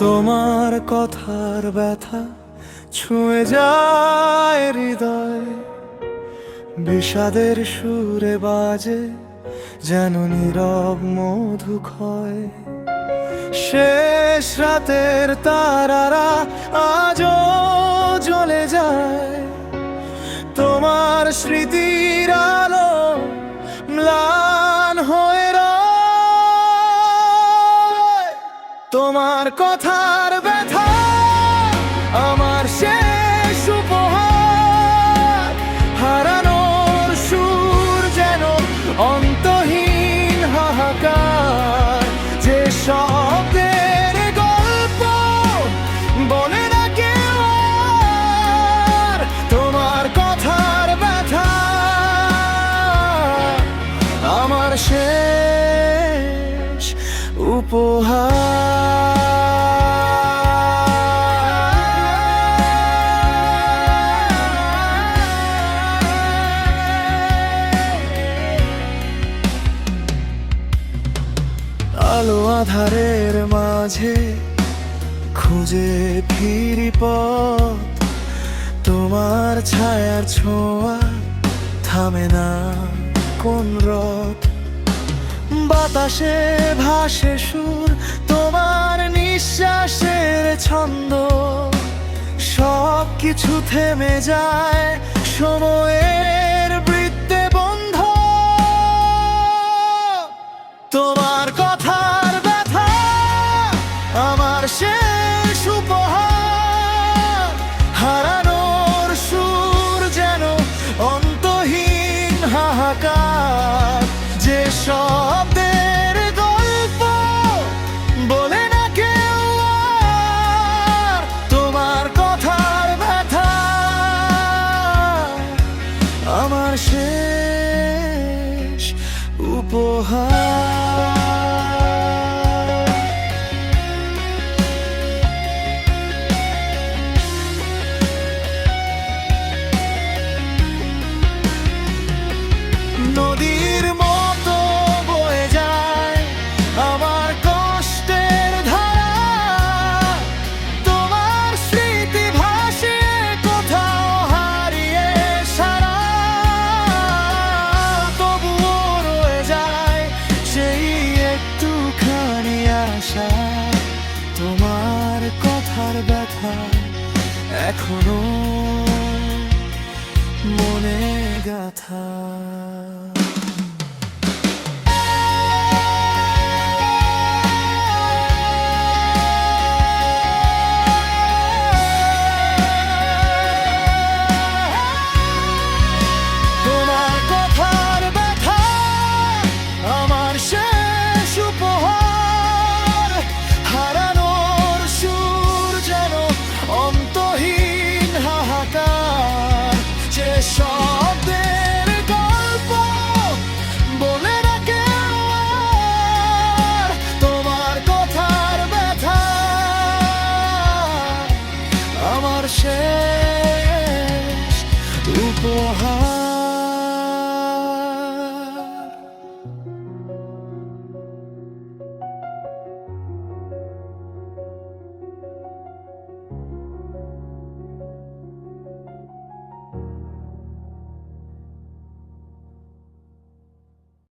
তোমার কথার ব্যথা ছুঁয়ে যায় হৃদয়। বিষাদের সুরে বাজে যেন নীরব মধু ক্ষয় শেষ রাতের তারারা আজও জ্বলে যায়। তোমার স্মৃতির আলো তোমার কথার ব্যথা, আমার শেষ উপহার। হারানোর সুর যেন অন্তহীন হাহাকার। যে শব্দের গল্প বলে না কেউ তোমার কথার ব্যথা, আমার শেষ আলো আধারের মাঝে খুঁজে ফিরি পথ। তোমার ছায়ার ছোঁয়া থামে না কোন রথ। বাতাসে ভাসে সুর, তোমার নিঃশ্বাসের ছন্দ। সব কিছু থেমে যায়, সময়ের বৃত্তে বন্ধ। তোমার কথার ব্যথা আমার শেষ উপহার এখনও মনে গাথা। শেষ। উপহার